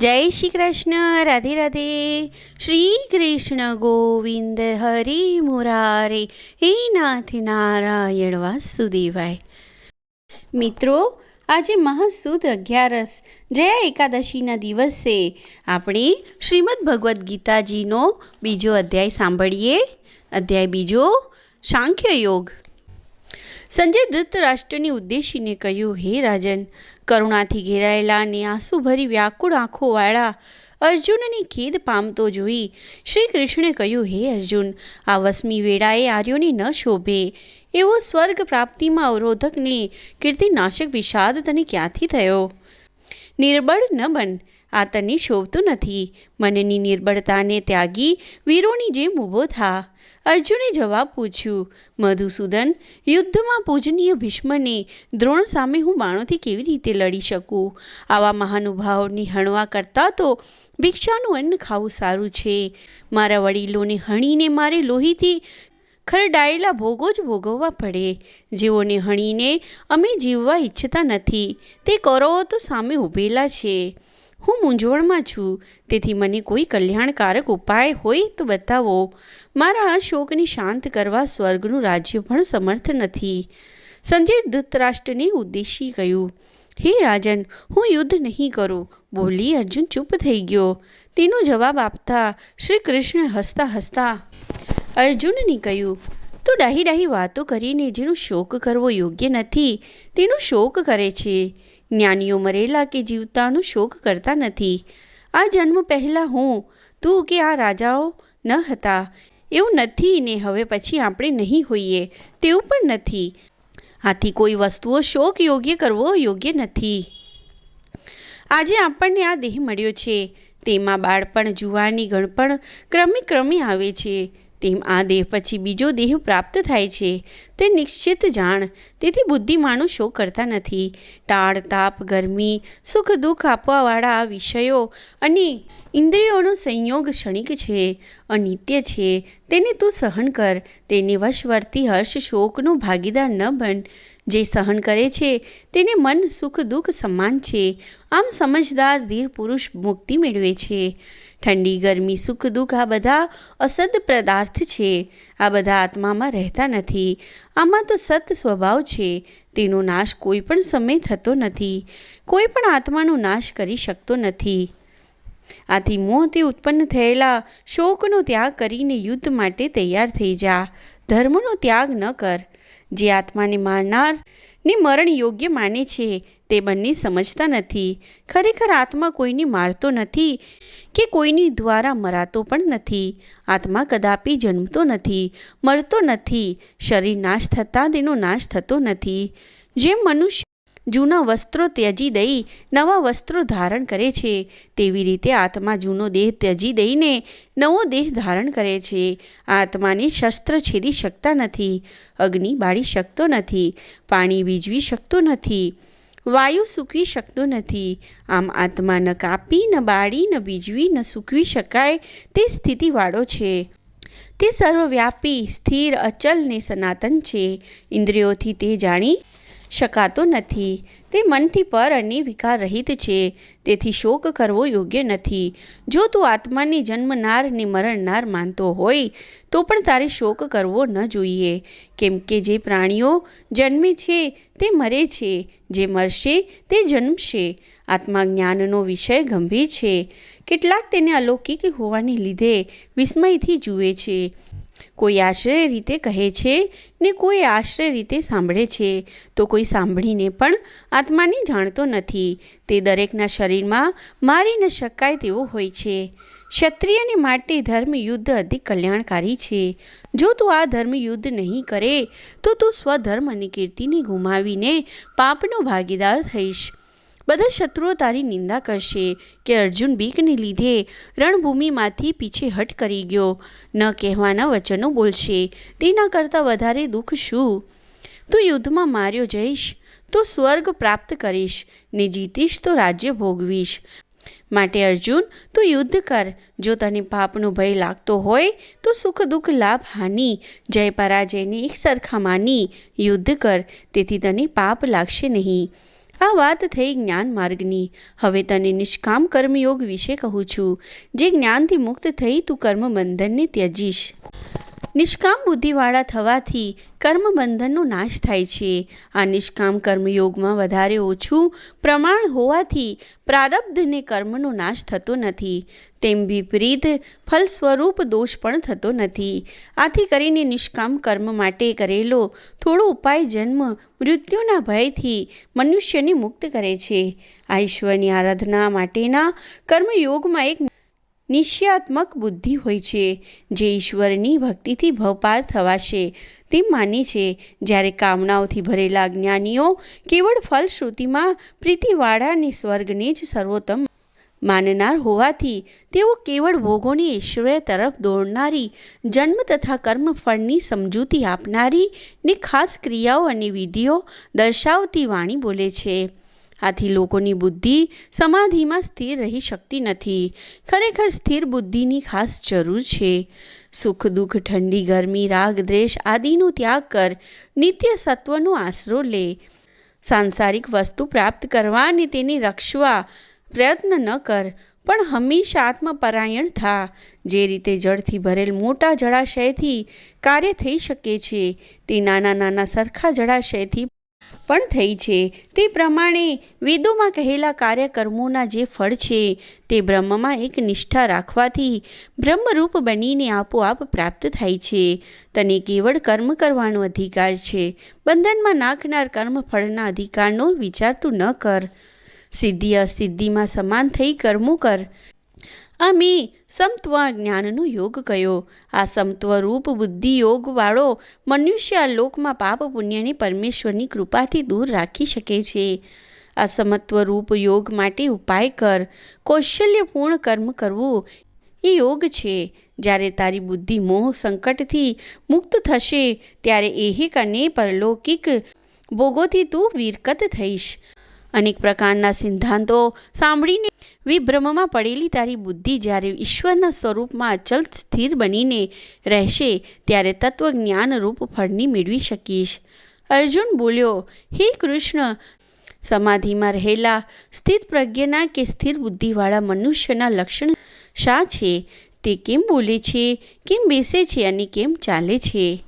જય શ્રી કૃષ્ણ, રાધે રાધે. શ્રી કૃષ્ણ ગોવિંદ હરિ મુરારે. હે નાથ નારાયણ વાસુદેવાય. મિત્રો, આજે મહાસુદ અગિયારસ જયા એકાદશીના દિવસે આપણે શ્રીમદ ભગવદ્ ગીતાજીનો બીજો અધ્યાય સાંભળીએ. અધ્યાય બીજો, સાંખ્ય યોગ. સંજય ધૃતરાષ્ટ્રને ઉદ્દેશીને કહ્યું, હે રાજન, કરુણાથી ઘેરાયેલા અને આંસુભરી વ્યાકુળ આંખોવાળા અર્જુનની ખેદ પામતો જોઈ શ્રી કૃષ્ણે કહ્યું, હે અર્જુન, આ વસમી વેળાએ આર્યોને ન શોભે. એવો સ્વર્ગ પ્રાપ્તિમાં અવરોધકને કીર્તિનાશક વિષાદ તને ક્યાંથી થયો? નિર્બળ ન બન. આ તને શોભતું નથી. મનની નિર્બળતાને ત્યાગી વીરોની જેમ ઊભો થા. અર્જુને જવાબ પૂછ્યું, મધુસૂદન, યુદ્ધમાં પૂજનીય ભીષ્મને દ્રોણ સામે હું બાણોથી કેવી રીતે લડી શકું? આવા મહાનુભાવોની હણવા કરતાં તો ભિક્ષાનું અન્ન ખાવું સારું છે. મારા વડીલોને હણીને મારે લોહીથી ખરડાયેલા ભોગો જ ભોગવવા પડે. જેઓને હણીને અમે જીવવા ઈચ્છતા નથી, તે કૌરવો તો સામે ઊભેલા છે. હું મૂંઝવણમાં છું. તેથી મને કોઈ કલ્યાણકારક ઉપાય હોય તો બતાવો. મારા આ શોકને શાંત કરવા સ્વર્ગનું રાજ્ય પણ સમર્થ નથી. સંજય ધૃતરાષ્ટ્રને ઉદ્દેશી કહ્યું હે રાજન, હું યુદ્ધ નહીં કરું. બોલી અર્જુન ચૂપ થઈ ગયો. તેનો જવાબ આપતા શ્રી કૃષ્ણ હસતા હસતા અર્જુનને કહ્યું, તો ડાહી ડાહી વાતો કરીને જેનો શોક કરવો યોગ્ય નથી. તેનો શોક કરે છે. જ્ઞાનીઓ મરેલા કે જીવતાનો શોક કરતા નથી. આ જન્મ પહેલાં હું, તું કે આ રાજાઓ ન હતા. એવું નથી ને હવે પછી આપણે નહીં હોઈએ. તેવું પણ નથી. આથી કોઈ વસ્તુઓ શોક યોગ્ય કરવો યોગ્ય નથી. આજે આપણને આ દેહ મળ્યો છે. તેમાં બાળપણ જુવાની ગણપણ ક્રમે ક્રમે આવે છે. તેમ આ દેહ પછી બીજો દેહ પ્રાપ્ત થાય છે, તે નિશ્ચિત જાણ. તેથી બુદ્ધિમાનો શોક કરતા નથી. ટાળ, તાપ, ગરમી, સુખ, દુઃખ આપવાવાળા વિષયો અને ઇન્દ્રિયોનો સંયોગ ક્ષણિક છે, અનિત્ય છે. તેને તું સહન કર. તેને વશવર્તી હર્ષ શોકનો ભાગીદાર ન બન. જે સહન કરે છે, તેને મન સુખ દુઃખ સમાન છે. આમ સમજદાર ધીર પુરુષ મુક્તિ મેળવે છે. ઠંડી, ગરમી, સુખ, દુઃખ, આ બધા અસદ પદાર્થ છે. આ બધા આત્મામાં રહેતા નથી. આમાં તો સત સ્વભાવ છે. તેનો નાશ કોઈ પણ સમય થતો નથી. કોઈ પણ આત્માનો નાશ કરી શકતો નથી. આથી મોહથી ઉત્પન્ન થયેલા શોકનો ત્યાગ કરીને યુદ્ધ માટે તૈયાર થઈ જા. ધર્મનો ત્યાગ ન કર. જે આત્માને મારનાર ને મરણ યોગ્ય માને છે તે બંને સમજતા નથી. ખરેખર આત્મા કોઈને મારતો નથી કે કોઈની દ્વારા મરાતો પણ નથી. આત્મા કદાપી જન્મતો નથી, મરતો નથી, શરીર નાશ થતાં તેનો નાશ થતો નથી. જેમ મનુષ્ય જૂના વસ્ત્રો ત્યજી દઈ, નવા વસ્ત્રો ધારણ કરે છે, તેવી રીતે આત્મા જૂનો દેહ ત્યજી દઈને નવો દેહ ધારણ કરે છે. આત્માને શસ્ત્ર છેદી શકતા નથી, અગ્નિ બાળી શકતો નથી, પાણી વીજવી શકતો નથી. વાયુ સૂકવી શકતો નથી. આમ આત્મા ન કાપી, ન બાળી, ન બીજવી, ન સૂકવી શકાય તે સ્થિતિવાળો છે. તે સર્વવ્યાપી, સ્થિર, અચલ ને સનાતન છે. ઇન્દ્રિયોથી તે જાણી શકાતો નથી. તે મનથી પર અને વિકાર રહિત છે. તેથી શોક કરવો યોગ્ય નથી. જો તું આત્માને જન્મનાર ને મરણનાર માનતો હોય, તો પણ તારે શોક કરવો ન જોઈએ. કેમ કે જે પ્રાણીઓ જન્મે છે, તે મરે છે. જે મરશે, તે જન્મશે. આત્મા જ્ઞાનનો વિષય ગંભીર છે. કેટલાક તેને અલૌકિક હોવાને લીધે વિસ્મયથી જુએ છે. કોઈ આશ્રય રીતે કહે છે ને કોઈ આશ્રય રીતે સાંભળે છે, તો કોઈ સાંભળીને પણ આત્માને જાણતો નથી. તે દરેકના શરીરમાં મારી ન શકાય તેવો હોય છે. ક્ષત્રિયને માટે ધર્મ યુદ્ધ અધિક કલ્યાણકારી છે. જો તું આ ધર્મ યુદ્ધ નહીં કરે, તો તું સ્વધર્મ અને કીર્તિને ગુમાવીને પાપનો ભાગીદાર થઈશ. બધા શત્રુઓ તારી નિંદા કરશે કે અર્જુન બીકને લીધે રણભૂમિમાંથી પીછે હટ કરી ગયો. ન કહેવાના વચનો બોલશે. તેના કરતાં વધારે દુઃખ શું? તું યુદ્ધમાં માર્યો જઈશ, તો સ્વર્ગ પ્રાપ્ત કરીશ, ને જીતીશ તો રાજ્ય ભોગવીશ. માટે અર્જુન, તું યુદ્ધ કર. જો તને પાપનો ભય લાગતો હોય, તો સુખ દુઃખ લાભ હાનિ. જય પરાજયને એક સરખા માની યુદ્ધ કર. તેથી તને પાપ લાગશે નહીં. આ વાત થઈ જ્ઞાન માર્ગની. હવે તને નિષ્કામ કર્મયોગ વિશે કહું છું. જે જ્ઞાનથી મુક્ત થઈ તું કર્મ બંધનને ત્યજીશ. નિષ્કામ બુદ્ધિવાળા થવાથી કર્મ બંધનનો નાશ થાય છે. આ નિષ્કામ કર્મયોગમાં વધારે ઓછું પ્રમાણ હોવાથી પ્રારબ્ધને કર્મનો નાશ થતો નથી. તેમ વિપરીત ફલ સ્વરૂપ દોષ પણ થતો નથી. આથી કરીને નિષ્કામ કર્મ માટે કરેલો થોડો ઉપાય જન્મ મૃત્યુના ભયથી મનુષ્યને મુક્ત કરે છે. આ ઈશ્વરની આરાધના માટેના કર્મયોગમાં એક નિશ્ચયાત્મક બુદ્ધિ હોય છે, જે ઈશ્વરની ભક્તિથી ભવપાર થવાશે. તેમ માને છે, જ્યારે કામનાઓથી ભરેલા જ્ઞાનીઓ કેવળ ફલશ્રુતિમાં, પ્રીતિવાળા અને સ્વર્ગને જ સર્વોત્તમ માનનાર હોવાથી, તેઓ કેવળ ભોગોની ઐશ્વર્ય તરફ દોડનારી, જન્મ તથા કર્મફળની સમજૂતી આપનારી ને ખાસ ક્રિયાઓ અને વિધિઓ દર્શાવતી વાણી બોલે છે. આથી લોકોની બુદ્ધિ સમાધિમાં સ્થિર રહી શકતી નથી. ખરેખર સ્થિર બુદ્ધિની ખાસ જરૂર છે. સુખ, દુઃખ, ઠંડી, ગરમી, રાગ, દ્વેષ આદિનો ત્યાગ કર, નિત્ય સત્વનો આશરો લે. સાંસારિક વસ્તુ પ્રાપ્ત કરવા અને તેને રક્ષવા પ્રયત્ન ન કર, પણ હંમેશા આત્મપરાયણ થા. જે રીતે જળથી ભરેલ મોટા જળાશયથી કાર્ય થઈ શકે છે, તે નાના નાના સરખા જળાશયથી પણ થઈ છે. તે પ્રમાણે વેદોમાં કહેલા કાર્યકર્મોના જે ફળ છે, તે બ્રહ્મમાં એક નિષ્ઠા રાખવાથી બ્રહ્મરૂપ બનીને આપોઆપ પ્રાપ્ત થાય છે. તને કેવળ કર્મ કરવાનો અધિકાર છે. બંધનમાં નાખનાર કર્મ ફળના અધિકારનો વિચાર તું ન કર. સિદ્ધિ અસિદ્ધિમાં સમાન થઈ કર્મો કર. આ મેં સમત્વ જ્ઞાનનો યોગ કયો? આ સમત્વ રૂપ બુદ્ધિ યોગવાળો મનુષ્ય આ લોકમાં પાપ પુણ્યને પરમેશ્વરની કૃપાથી દૂર રાખી શકે છે. આ સમત્વ રૂપ યોગ માટે ઉપાય કર. કૌશલ્યપૂર્ણ કર્મ કરવું એ યોગ છે. જ્યારે તારી બુદ્ધિ મોહ સંકટથી મુક્ત થશે, ત્યારે એહિક અને પરલૌકિક ભોગોથી તું વિરકત થઈશ. અનેક પ્રકારના સિદ્ધાંતો સાંભળીને વિભ્રમમાં પડેલી તારી બુદ્ધિ જ્યારે ઈશ્વરના સ્વરૂપમાં અચલ સ્થિર બનીને રહેશે, ત્યારે તત્વજ્ઞાન રૂપ ફળની મેળવી શકીશ. અર્જુન બોલ્યો, હે કૃષ્ણ! સમાધિમાં રહેલા સ્થિત પ્રજ્ઞના કે સ્થિર બુદ્ધિવાળા મનુષ્યના લક્ષણ શા છે? તે કેમ બોલે છે? કેમ બેસે છે અને કેમ ચાલે છે?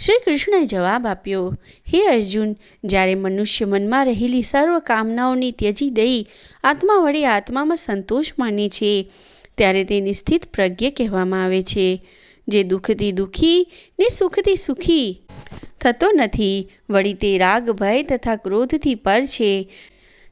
શ્રી કૃષ્ણએ જવાબ આપ્યો, હે અર્જુન, જ્યારે મનુષ્ય મનમાં રહેલી સર્વ કામનાઓની ત્યજી દઈ આત્મા વડે આત્મામાં સંતોષ માને છે, ત્યારે તેને સ્થિત પ્રજ્ઞ કહેવામાં આવે છે, જે દુઃખથી દુઃખી ને સુખથી સુખી થતો નથી, વળી તે રાગ, ભય તથા ક્રોધથી પર છે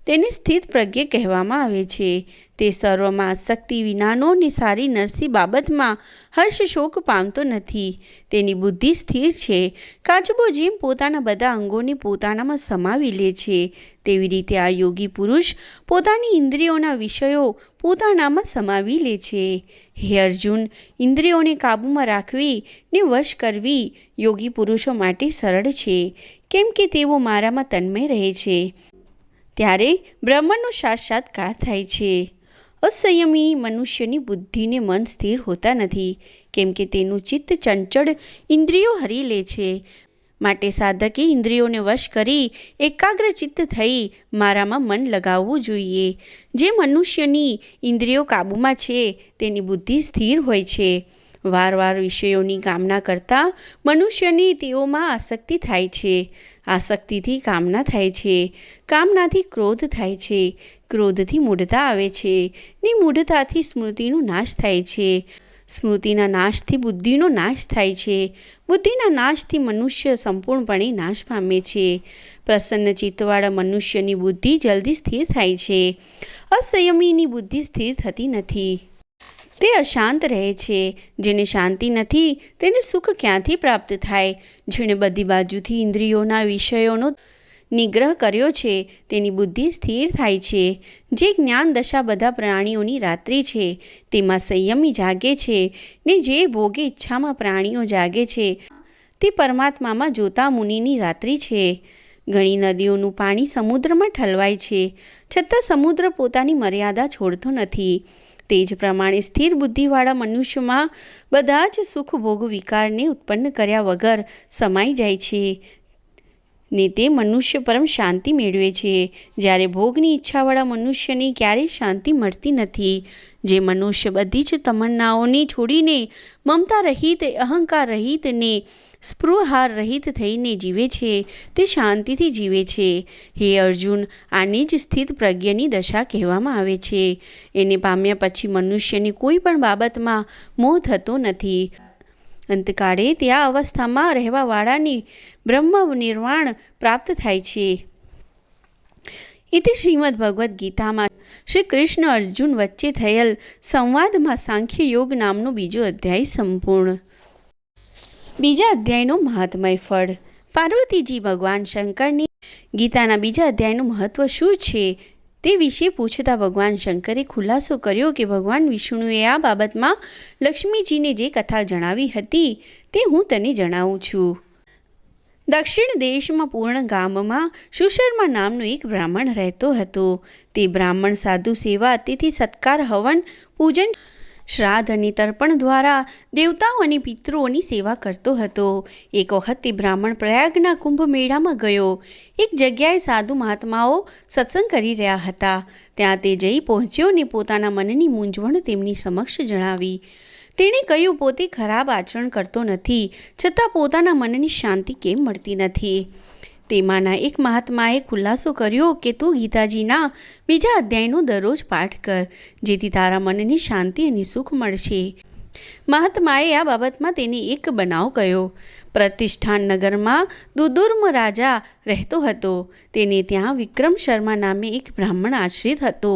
તેને સ્થિત પ્રજ્ઞ કહેવામાં આવે છે. તે સર્વમાં આસક્તિ વિનાનો ને સારી નરસી બાબતમાં હર્ષ શોક પામતો નથી. તેની બુદ્ધિ સ્થિર છે. કાચબો જેમ પોતાના બધા અંગોને પોતાનામાં સમાવી લે છે. તેવી રીતે આ યોગી પુરુષ પોતાની ઇન્દ્રિયોના વિષયો પોતાનામાં સમાવી લે છે. હે અર્જુન, ઇન્દ્રિયોને કાબૂમાં રાખવી ને વશ કરવી યોગી પુરુષો માટે સરળ છે. કેમ કે તેઓ મારામાં તન્મય રહે છે. ત્યારે બ્રહ્મનો સાક્ષાત્કાર થાય છે. અસંયમી મનુષ્યની બુદ્ધિને મન સ્થિર હોતા નથી, કેમ કે તેનું ચિત્ત ચંચળ ઇન્દ્રિયો હરી લે છે. માટે સાધકે ઇન્દ્રિયોને વશ કરી એકાગ્ર ચિત્ત થઈ મારામાં મન લગાવવું જોઈએ. જે મનુષ્યની ઇન્દ્રિયો કાબૂમાં છે, તેની બુદ્ધિ સ્થિર હોય છે. વારવાર વિષયોની કામના કરતાં મનુષ્યની તેઓમાં આસક્તિ થાય છે. આસક્તિથી કામના થાય છે. કામનાથી ક્રોધ થાય છે. ક્રોધથી મૂઢતા આવે છે. ને મૂઢતાથી સ્મૃતિનો નાશ થાય છે. સ્મૃતિના નાશથી બુદ્ધિનો નાશ થાય છે. બુદ્ધિના નાશથી મનુષ્ય સંપૂર્ણપણે નાશ પામે છે. પ્રસન્ન ચિત્તવાળા મનુષ્યની બુદ્ધિ જલ્દી સ્થિર થાય છે. અસંયમીની બુદ્ધિ સ્થિર થતી નથી. તે અશાંત રહે છે. જેને શાંતિ નથી, તેને સુખ ક્યાંથી પ્રાપ્ત થાય? જેણે બધી બાજુથી ઇન્દ્રિયોના વિષયોનો નિગ્રહ કર્યો છે, તેની બુદ્ધિ સ્થિર થાય છે. જે જ્ઞાન દશા બધા પ્રાણીઓની રાત્રિ છે, તેમાં સંયમી જાગે છે, ને જે ભોગે ઈચ્છામાં પ્રાણીઓ જાગે છે, તે પરમાત્મામાં જોતા મુનિની રાત્રિ છે. ઘણી નદીઓનું પાણી સમુદ્રમાં ઠલવાય છે, છતાં સમુદ્ર પોતાની મર્યાદા છોડતો નથી. તે જ પ્રમાણે સ્થિર બુદ્ધિવાળા મનુષ્યમાં બધા જ સુખ ભોગ વિકારને ઉત્પન્ન કર્યા વગર સમાઈ જાય છે. ને તે મનુષ્ય પરમ શાંતિ મેળવે છે. જ્યારે ભોગની ઈચ્છાવાળા મનુષ્યને ક્યારેય શાંતિ મળતી નથી. જે મનુષ્ય બધી જ તમન્નાઓને છોડીને મમતા રહિત, અહંકાર રહિત ને સ્પૃહાર રહિત થઈને જીવે છે, તે શાંતિથી જીવે છે. હે અર્જુન, આની જ સ્થિત પ્રજ્ઞની દશા કહેવામાં આવે છે. એને પામ્યા પછી મનુષ્યની કોઈ પણ બાબતમાં મોહ થતો નથી. અંતકાળે ત્યાં અવસ્થામાં રહેવાવાળાની બ્રહ્મ નિર્વાણ પ્રાપ્ત થાય છે. ઇતિ શ્રીમદ ભગવદ્ ગીતામાં શ્રી કૃષ્ણ અર્જુન વચ્ચે થયેલ સંવાદમાં સાંખ્ય યોગ નામનો બીજો અધ્યાય સંપૂર્ણ. બીજા અધ્યાયનો મહાત્મય ફળ. પાર્વતીજી ભગવાન શંકરની ગીતાના બીજા અધ્યાયનું મહત્વ શું છે? તે વિશે પૂછતા ભગવાન શંકરે ખુલાસો કર્યો કે ભગવાન વિષ્ણુએ આ બાબતમાં લક્ષ્મીજીને જે કથા જણાવી હતી તે હું તને જણાવું છું. દક્ષિણ દેશમાં પૂર્ણ ગામમાં સુશર્મા નામનો એક બ્રાહ્મણ રહેતો હતો. તે બ્રાહ્મણ સાધુ સેવા તેથી સત્કાર, હવન પૂજન શ્રાદ્ધ અને તર્પણ દ્વારા દેવતાઓ અને પિતૃઓની સેવા કરતો હતો. એક વખત તે બ્રાહ્મણ પ્રયાગના કુંભ મેળામાં ગયો. એક જગ્યાએ સાધુ મહાત્માઓ સત્સંગ કરી રહ્યા હતા. ત્યાં તે જઈ પહોંચ્યો અને પોતાના મનની મૂંઝવણ તેમની સમક્ષ જણાવી. તેણે કહ્યું, પોતે ખરાબ આચરણ કરતો નથી. છતાં પોતાના મનની શાંતિ કેમ મળતી નથી? તેમાંના એક મહાત્માએ ખુલાસો કર્યો કે તું ગીતાજીના બીજા અધ્યાયનો દરરોજ પાઠ કર, જેથી તારા મનની શાંતિ અને સુખ મળશે. મહાત્માએ આ બાબતમાં તેને એક બનાવ કયો પ્રતિષ્ઠાન નગરમાં દુદુર્મ રાજા રહેતો હતો. તેને ત્યાં વિક્રમ શર્મા નામે એક બ્રાહ્મણ આશ્રિત હતો.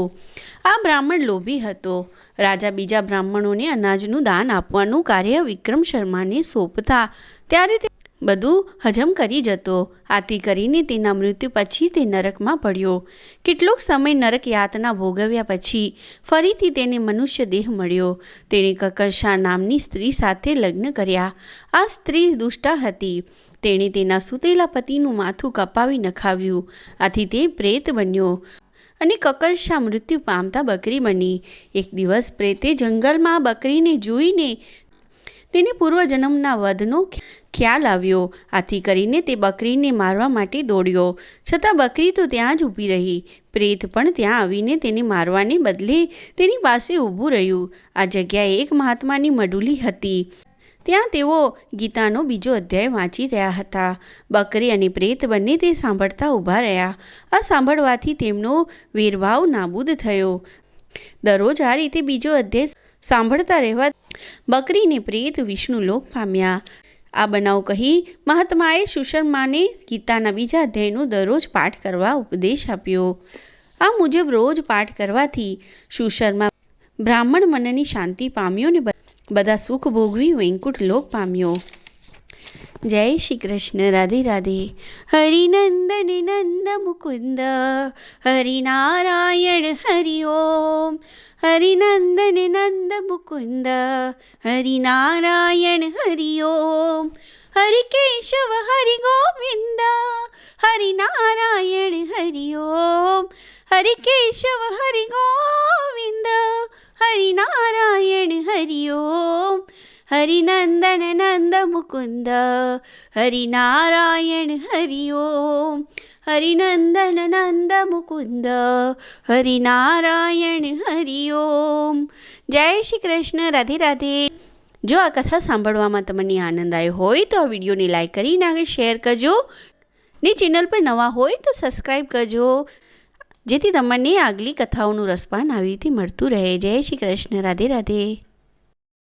આ બ્રાહ્મણ લોભી હતો. રાજા બીજા બ્રાહ્મણોને અનાજનું દાન આપવાનું કાર્ય વિક્રમ શર્માને સોંપતા, ત્યારે તે બધું હજમ કરી જતો. આથી કરીને તેના મૃત્યુ પછી તે નરકમાં પડ્યો. કેટલોક સમય નરક યાતના ભોગવ્યા પછી ફરીથી તેને મનુષ્ય દેહ મળ્યો. તેણે કકરશા નામની સ્ત્રી સાથે લગ્ન કર્યા. આ સ્ત્રી દુષ્ટા હતી. તેણે તેના સુતેલા પતિનું માથું કપાવી નખાવ્યું. આથી તે પ્રેત બન્યો અને કકરશા મૃત્યુ પામતા બકરી બની. એક દિવસ પ્રેતે જંગલમાં બકરીને જોઈને તેને પૂર્વજન્મના વધનો ખ્યાલ આવ્યો. આથી કરીને તે બકરીને મારવા માટે દોડ્યો. છતાં બકરી તો ત્યાં જ ઊભી રહી. પ્રેત પણ ત્યાં આવીને તેને મારવાને બદલે તેની પાસે ઊભું રહ્યું. આ જગ્યાએ એક મહાત્માની મડુલી હતી. ત્યાં તેઓ ગીતાનો બીજો અધ્યાય વાંચી રહ્યા હતા. બકરી અને પ્રેત બંને તે સાંભળતા ઊભા રહ્યા. આ સાંભળવાથી તેમનો વેરભાવ નાબૂદ થયો. દરરોજ આ રીતે બીજો અધ્યાય સાંભળતા રહેવા બકરીને પ્રેત વિષ્ણુ લોક પામ્યા. આ બનાવ કહી મહાત્માએ સુશર્માને ગીતાના બીજા અધ્યાયનો દરરોજ પાઠ કરવા ઉપદેશ આપ્યો. આ મુજબ રોજ પાઠ કરવાથી સુશર્મા બ્રાહ્મણ મનની શાંતિ પામ્યો ને બધા સુખ ભોગવી વૈંકુટ લોક પામ્યો. જય શ્રી કૃષ્ણ રાધે રાધે હરિનંદન નંદ મુકુંદ હરિનારાયણ હરિ ઓમ હરિનંદન નંદ મુકુંદ હરિનારાયણ હરિ ઓમ હરિ કેશવ હરિ ગોવિંદ હરિનારાયણ હરિ ઓમ હરિ કેશવ હરિ ગોવિંદ હરિનારાયણ હરિ ઓમ હરિનંદન નંદ મુકુંદ હરિનારાયણ હરિ ઓમ હરિનંદન નંદ મુકુંદ હરિનારાયણ હરિ ઓમ જય શ્રી કૃષ્ણ રાધે રાધે જો આ કથા સાંભળવામાં તમને આનંદ આવ્યો હોય તો આ વિડીયોને લાઈક કરીને આગળ શેર કરજો. ને ચેનલ પર નવા હોય તો સબસ્ક્રાઈબ કરજો. જેથી તમને આગલી કથાઓનું રસપાન આવી રીતે મળતું રહે. જય શ્રી કૃષ્ણ રાધે રાધે.